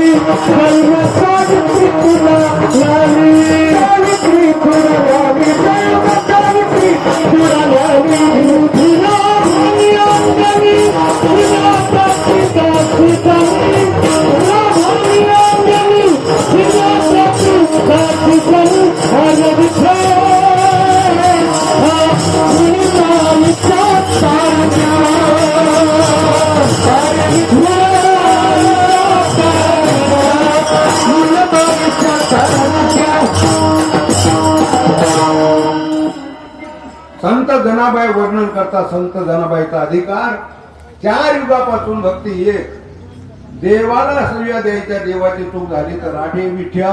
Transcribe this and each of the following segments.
मी जनाबाई वर्णन करता संत जनाबाईचा अधिकार. चार युगापासून भक्ती एक देवाला सूर्य द्यायच्या देवाची चूक झाली तर राठे विठ्या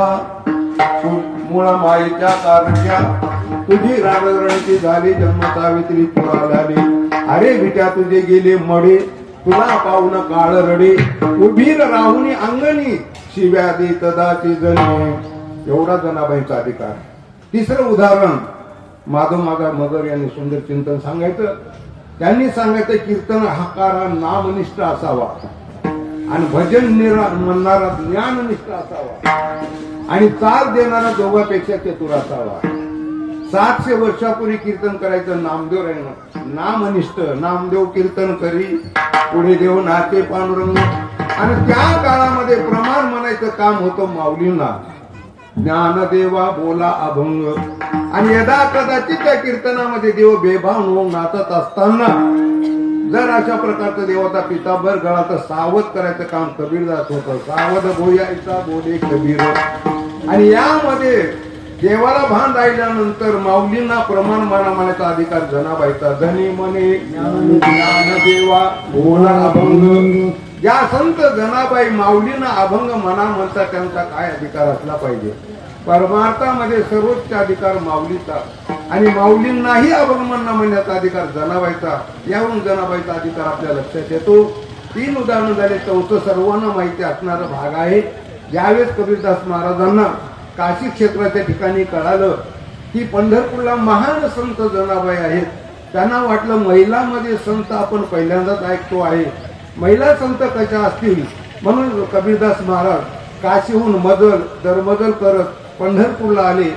मुळा माईच्या कारच्या तुझी रागरणची झाली जन्म सावित्री तुला झाली. अरे विट्या तुझे गेले मडे. तुला पाहून काळ रडे. उभीर राहुनी अंगणी. शिव्या दे तदाची जणी एवढा जनाबाईचा अधिकार. तिसरं उदाहरण. माधव मागा मगर यांनी सुंदर चिंतन सांगायचं. त्यांनी सांगायचं कीर्तन हकार नामनिष्ठ असावा. आणि भजन निरा म्हणणारा ज्ञाननिष्ठ असावा. आणि चाल देणारा दोघापेक्षा चतुर असावा. सातशे वर्षापूर्वी कीर्तन करायचं नामदेव राहिलं नामनिष्ठ नामदेव कीर्तन करी पुढे देव नाते पांडुरंग. आणि त्या काळामध्ये प्रमाण म्हणायचं काम होतं माऊलींना. ज्ञानदेवा बोला अभंग. आणि यदा कदाचित त्या कीर्तनामध्ये देव बेभान होऊन नाचत असताना जर अशा प्रकारचं देवाचा पिताभर गळाचं सावध करायचं काम कबीरदास होतं सावध भोयाचा बोले कबीर. आणि यामध्ये देवाला भान राहिल्यानंतर माऊलींना प्रमाण माना मानाचा अधिकार जनाबाईचा. धनी मने ज्ञान देवा बोला अभंग. या संत जनाबाई माऊलींना अभंग मना म्हणता त्यांचा काय अधिकार असला पाहिजे? परमार्थामध्ये सर्वोच्च अधिकार माऊलीचा आणि माऊलींनाही अवलंबन म्हणण्याचा अधिकार जनाबाईचा यावरून जनाबाईचा अधिकार आपल्या लक्षात येतो. तीन उदाहरणं झाले चौथं सर्वांना माहिती असणारा भाग आहे. ज्यावेळेस कबीरदास महाराजांना काशी क्षेत्राच्या ठिकाणी कळालं की पंढरपूरला महान संत जनाबाई आहेत. त्यांना वाटलं महिलांमध्ये संत आपण पहिल्यांदाच ऐकतो आहे. महिला संत कशा असतील? म्हणून कबीरदास महाराज काशीहून मदल दरमदल करत पंढरपूरला आले.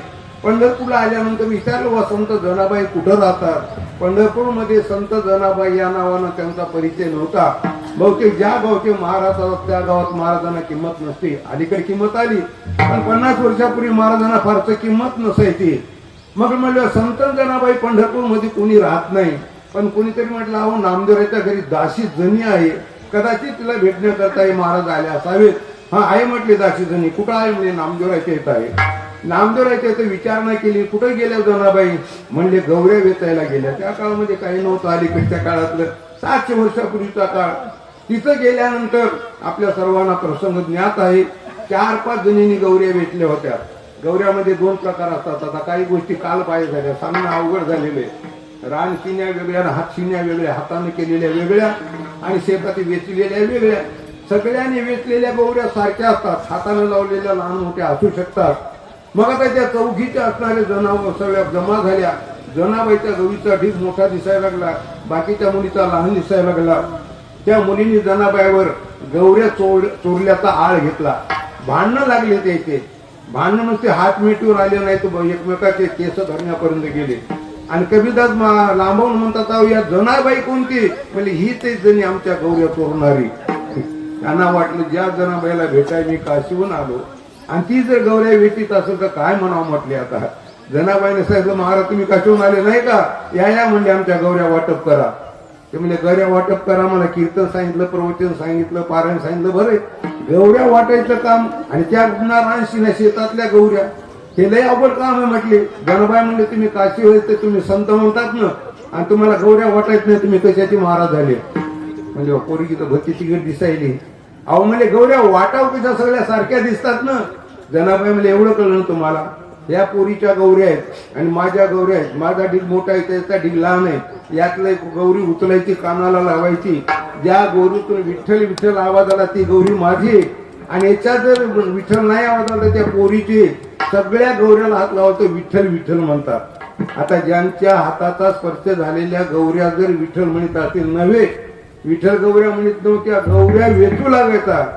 पंढरपूरला आल्यानंतर विचारलं वा संत जनाबाई कुठं राहतात? पंढरपूरमध्ये संत जनाबाई या नावानं त्यांचा परिचय नव्हता. बहुतेक ज्या गावचे महाराज असतात त्या गावात महाराजांना किंमत नसते. अलीकडे किंमत आली. पण पन्नास वर्षापूर्वी महाराजांना फारसं किंमत नसायची. मग म्हणलं संत जनाबाई पंढरपूरमध्ये कोणी राहत नाही. पण कोणीतरी म्हटलं अहो नामदेवराच्या घरी दाशी जणी आहे. कदाचित तिला भेटण्याकरता हे महाराज आले असावेत. हा आहे म्हटले दाशी जणी कुठं आहे म्हणजे नामदेवराच्या इथं आहे. नामदेवराच्या इथं विचारणा केली. कुठं गेल्या जनाबाई? म्हणले गौऱ्या वेचायला गेल्या. त्या काळामध्ये काही नव्हतं. अलीकडच्या काळातलं सातशे वर्षापूर्वीचा काळ. तिथं गेल्यानंतर आपल्या सर्वांना प्रसंग ज्ञात आहे. चार पाच जणींनी गौऱ्या वेचल्या होत्या. गौऱ्यामध्ये दोन प्रकार असतात. आता काही गोष्टी काल पाय झाल्या. सांगणं अवघड झालेले रान शिन्या वेगळ्या हात शिन्या वेगळ्या हाताने केलेल्या वेगळ्या आणि शेतात वेचलेल्या वेगळ्या. सगळ्यांनी वेचलेल्या गौऱ्या सारख्या असतात. हाताने लावलेल्या लहान मोठ्या असू शकतात. मग आता त्या चौघीच्या असणाऱ्या जनावर सगळ्या जमा झाल्या. जनाबाईच्या गवीचा ढीग मोठा दिसायला लागला. बाकीच्या मुलीचा लहान दिसायला लागला. त्या मुलींनी जनाबाईवर गौऱ्या चोर चोरल्याचा आळ घेतला. भांडणं लागले त्याचे भांडणं नुसते हात मिटून आले नाही तर एकमेकाचे केस धरण्यापर्यंत गेले. आणि कबीरदास लांबवून म्हणतात "अहो, या जनाबाई कोणती? म्हणजे ही ते जणी आमच्या गौऱ्या चोरणारी. त्यांना वाटलं ज्या जनाबाईला भेटाय मी काशीहून आलो आणि ती जर गौऱ्या भेटीत असेल तर काय म्हणावं म्हटले आता? जनाबाईने सांगितलं महाराज तुम्ही काशीहून आले नाही का? या या म्हणजे आमच्या गौऱ्या वाटप करा. ते म्हणजे गौऱ्या वाटप करा मला कीर्तन सांगितलं प्रवचन सांगितलं पारायण सांगितलं बरे गौऱ्या वाटायचं काम आणि त्या रानशीने शेतातल्या गौऱ्या हे लय अवघड काम आहे म्हटले. जनाबाई म्हणले तुम्ही काशी होईल तर तुम्ही संत म्हणतात ना आणि तुम्हाला गौऱ्या वाटायच नाही तुम्ही कशाचे महाराज झाले? म्हणजे पोरगी तर भक्तीची तिकीट दिसायली. अहो म्हणजे गौऱ्या वाटाव कशा सगळ्या सारख्या दिसतात ना. जनाबाई म्हणजे एवढं कळलं तुम्हाला? या पोरीच्या गौऱ्या आहेत आणि माझ्या गौऱ्या आहेत. माझा ढीग मोठा आहे त्याचा ढीग लहान आहे. यातलं एक गौरी उचलायची कानाला लावायची. ज्या गौरीतून विठ्ठल विठ्ठल आवाज आला ती गौरी माझी आहे. आणि याच्यात जर विठ्ठल नाही आवाज आला त्या पोरीची सगळ्या गौऱ्याला हात लावतो विठ्ठल विठ्ठल म्हणतात. आता ज्यांच्या हाताचा स्पर्श झालेल्या गौऱ्या जर विठ्ठल म्हणत असतील नव्हे विठ्ठल गौऱ्या म्हणत नव्हत्या गौऱ्या वेचू लागायचा.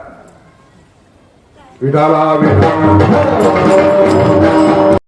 विठाला विठ्ठल.